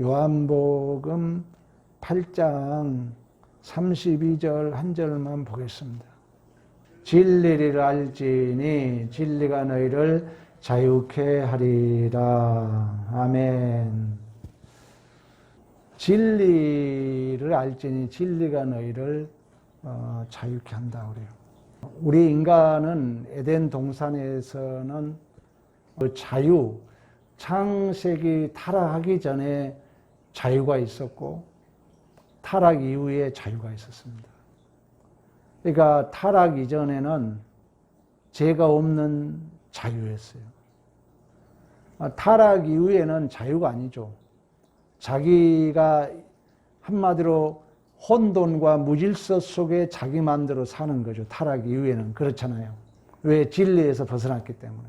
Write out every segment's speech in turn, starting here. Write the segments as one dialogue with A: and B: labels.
A: 요한복음 8장 32절 한 절만 보겠습니다. 진리를 알지니 진리가 너희를 자유케 하리라. 아멘. 진리를 알지니 진리가 너희를 어, 자유케 한다 그래요. 우리 인간은 에덴 동산에서는 그 자유, 창세기 타락하기 전에 자유가 있었고 타락 이후에 자유가 있었습니다. 그러니까 타락 이전에는 죄가 없는 자유였어요. 아, 타락 이후에는 자유가 아니죠. 자기가 한마디로 혼돈과 무질서 속에 자기 마음대로 사는 거죠. 타락 이후에는 그렇잖아요. 왜 진리에서 벗어났기 때문에.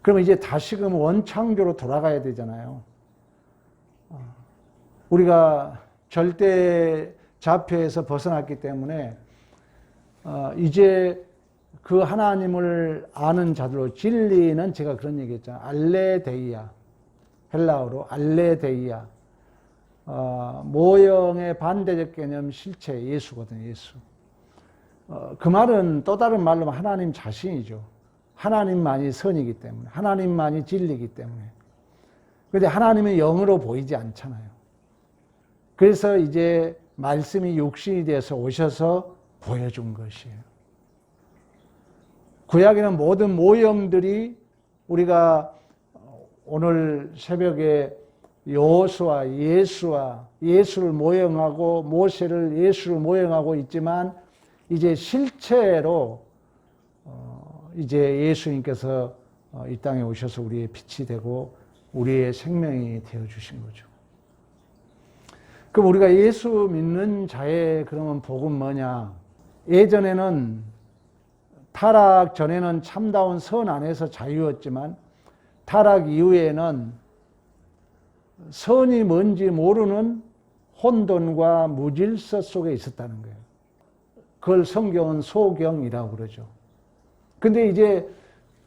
A: 그러면 이제 다시금 원창조로 돌아가야 되잖아요. 우리가 절대 자폐에서 벗어났기 때문에 어, 이제 그 하나님을 아는 자들로 진리는 제가 그런 얘기 했잖아요. 알레데이아 헬라어로 알레데이아 어, 모형의 반대적 개념 실체 예수거든요. 예수. 어, 그 말은 또 다른 말로 하나님 자신이죠. 하나님만이 선이기 때문에 하나님만이 진리이기 때문에. 그런데 하나님은 영으로 보이지 않잖아요. 그래서 이제 말씀이 육신이 돼서 오셔서 보여준 것이에요. 구약에는 모든 모형들이 우리가 오늘 새벽에 여호수아 예수와 예수를 모형하고 모세를 예수를 모형하고 있지만 이제 실체로 어, 이제 예수님께서 어, 이 땅에 오셔서 우리의 빛이 되고 우리의 생명이 되어 주신 거죠. 그럼 우리가 예수 믿는 자의 그러면 복은 뭐냐? 예전에는 타락 전에는 참다운 선 안에서 자유였지만 타락 이후에는 선이 뭔지 모르는 혼돈과 무질서 속에 있었다는 거예요. 그걸 성경은 소경이라고 그러죠. 근데 이제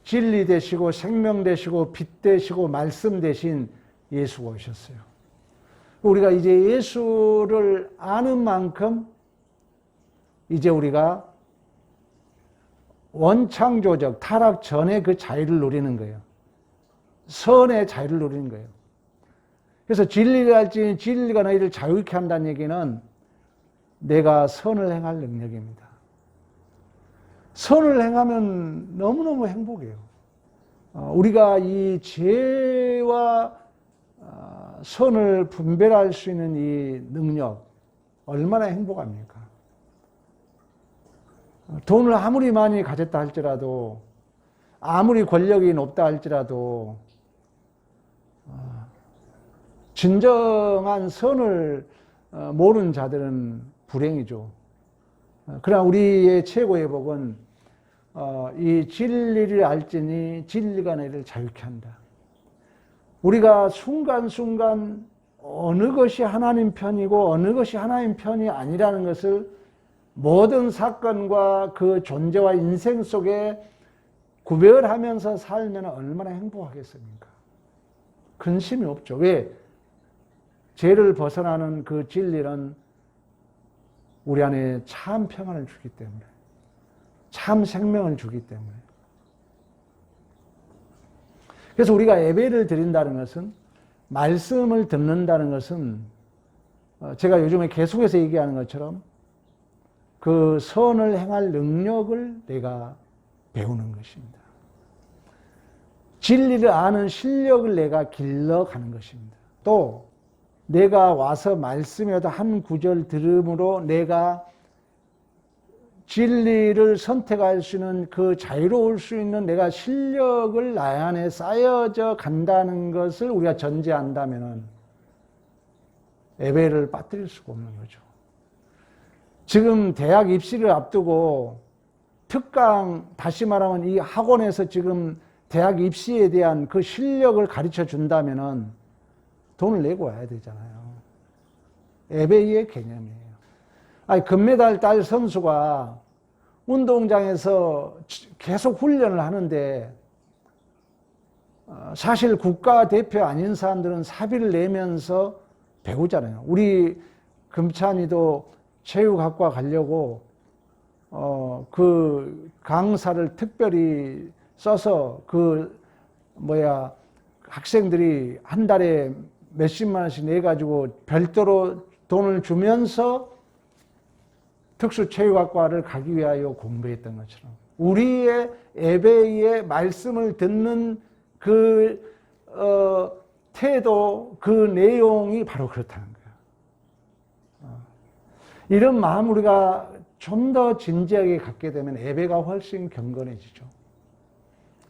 A: 진리 되시고 생명 되시고 빛 되시고 말씀 되신 예수가 오셨어요. 우리가 이제 예수를 아는 만큼 이제 우리가 원창조적 타락 전에 그 자유를 누리는 거예요. 선의 자유를 누리는 거예요. 그래서 진리를 할지 진리가 너희를 자유케 한다는 얘기는 내가 선을 행할 능력입니다. 선을 행하면 너무너무 행복해요. 어, 우리가 이 죄와 어, 선을 분별할 수 있는 이 능력, 얼마나 행복합니까? 돈을 아무리 많이 가졌다 할지라도, 아무리 권력이 높다 할지라도, 어, 진정한 선을 모르는 자들은 불행이죠. 그러나 우리의 최고의 복은 이 진리를 알지니 진리가 너희를 자유케 한다. 우리가 순간순간 어느 것이 하나님 편이고 어느 것이 하나님 편이 아니라는 것을 모든 사건과 그 존재와 인생 속에 구별하면서 살면 얼마나 행복하겠습니까? 근심이 없죠. 왜? 죄를 벗어나는 그 진리는 우리 안에 참 평안을 주기 때문에, 참 생명을 주기 때문에. 그래서 우리가 예배를 드린다는 것은 말씀을 듣는다는 것은 어, 제가 요즘에 계속해서 얘기하는 것처럼 그 선을 행할 능력을 내가 배우는 것입니다. 진리를 아는 실력을 내가 길러가는 것입니다. 또 내가 와서 말씀이라도 한 구절 들음으로 내가 진리를 선택할 수 있는 그 자유로울 수 있는 내가 실력을 나 안에 쌓여져 간다는 것을 우리가 전제한다면 예배를 빠뜨릴 수가 없는 거죠. 지금 대학 입시를 앞두고 특강, 다시 말하면 이 학원에서 지금 대학 입시에 대한 그 실력을 가르쳐 준다면 돈을 내고 와야 되잖아요. 예배의 개념이에요. 아니, 금메달 딸 선수가 운동장에서 계속 훈련을 하는데 어, 사실 국가 대표 아닌 사람들은 사비를 내면서 배우잖아요. 우리 금찬이도 체육학과 가려고 어, 그 강사를 특별히 써서 그 뭐야 학생들이 한 달에 몇십만 원씩 내 가지고 별도로 돈을 주면서 특수체육학과를 가기 위하여 공부했던 것처럼 우리의 예배의 말씀을 듣는 그 어, 태도, 그 내용이 바로 그렇다는 거예요. 어. 이런 마음 우리가 좀 더 진지하게 갖게 되면 예배가 훨씬 경건해지죠.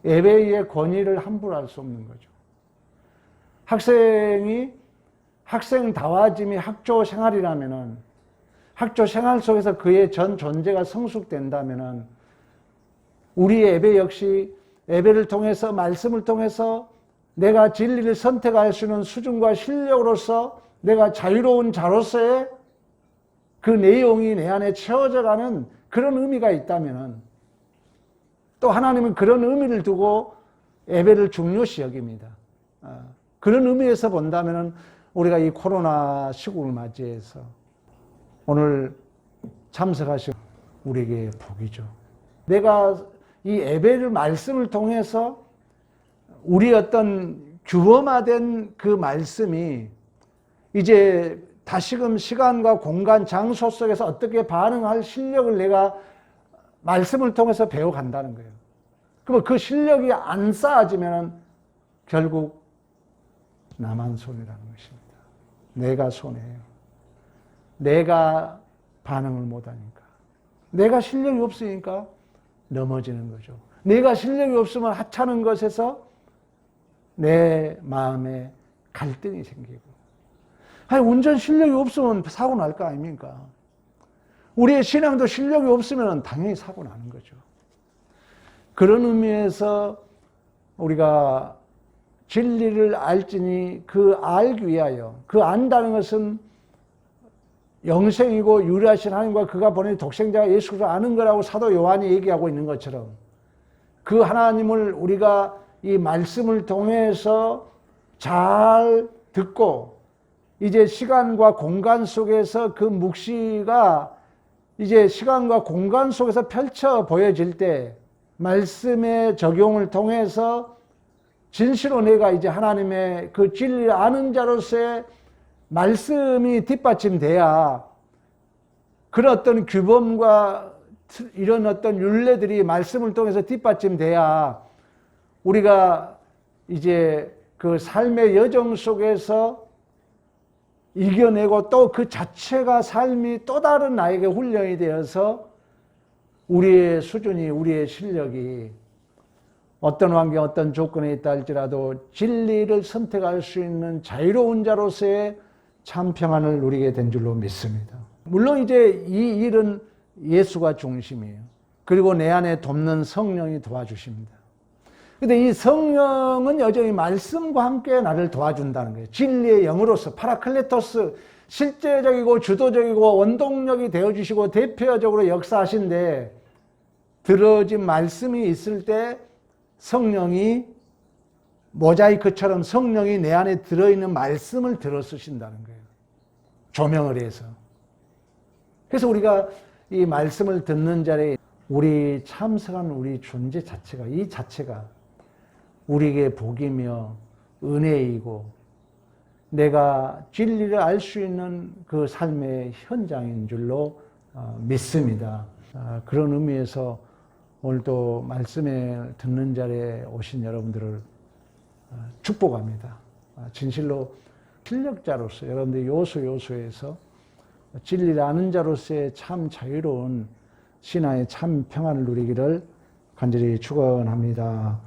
A: 예배의 권위를 함부로 할 수 없는 거죠. 학생이 학생다워짐이 학교 생활이라면은 학교 생활 속에서 그의 전 존재가 성숙된다면은 우리 예배 역시 예배를 통해서 말씀을 통해서 내가 진리를 선택할 수 있는 수준과 실력으로서 내가 자유로운 자로서의 그 내용이 내 안에 채워져 가는 그런 의미가 있다면 또 하나님은 그런 의미를 두고 예배를 중요시 여깁니다. 아, 그런 의미에서 본다면 우리가 이 코로나 시국을 맞이해서 오늘 참석하신 우리에게 복이죠. 내가 이 예배를 말씀을 통해서 우리 어떤 규범화된 그 말씀이 이제 다시금 시간과 공간, 장소 속에서 어떻게 반응할 실력을 내가 말씀을 통해서 배워간다는 거예요. 그러면 그 실력이 안 쌓아지면 결국 나만 손이라는 것입니다. 내가 손해예요. 내가 반응을 못하니까. 내가 실력이 없으니까 넘어지는 거죠. 내가 실력이 없으면 하찮은 것에서 내 마음에 갈등이 생기고. 아니, 운전 실력이 없으면 사고 날 거 아닙니까? 우리의 신앙도 실력이 없으면 당연히 사고 나는 거죠. 그런 의미에서 우리가 진리를 알지니 그 알기 위하여 그 안다는 것은 영생이고 유리하신 하나님과 그가 보낸 독생자 예수를 아는 거라고 사도 요한이 얘기하고 있는 것처럼 그 하나님을 우리가 이 말씀을 통해서 잘 듣고 이제 시간과 공간 속에서 그 묵시가 이제 시간과 공간 속에서 펼쳐 보여질 때 말씀의 적용을 통해서 진실로 내가 이제 하나님의 그 진리를 아는 자로서의 말씀이 뒷받침돼야 그런 어떤 규범과 이런 어떤 윤례들이 말씀을 통해서 뒷받침돼야 우리가 이제 그 삶의 여정 속에서 이겨내고 또 그 자체가 삶이 또 다른 나에게 훈련이 되어서 우리의 수준이 우리의 실력이 어떤 환경 어떤 조건에 있다 할지라도 진리를 선택할 수 있는 자유로운 자로서의 참 평안을 누리게 된 줄로 믿습니다. 물론 이제 이 일은 예수가 중심이에요. 그리고 내 안에 돕는 성령이 도와주십니다. 근데 이 성령은 여전히 말씀과 함께 나를 도와준다는 거예요. 진리의 영으로서 파라클레토스 실제적이고 주도적이고 원동력이 되어 주시고 대표적으로 역사하신데 들어진 말씀이 있을 때 성령이 모자이크처럼 성령이 내 안에 들어있는 말씀을 들어 쓰신다는 거예요. 조명을 해서. 그래서 우리가 이 말씀을 듣는 자리에 우리 참석한 우리 존재 자체가 이 자체가 우리에게 복이며 은혜이고 내가 진리를 알 수 있는 그 삶의 현장인 줄로 어, 믿습니다. 아, 그런 의미에서 오늘도 말씀에 듣는 자리에 오신 여러분들을 어, 축복합니다. 아, 진실로 실력자로서 여러분들 요소 요소에서 진리를 아는 자로서의 참 자유로운 신화의 참 평안을 누리기를 간절히 축원합니다.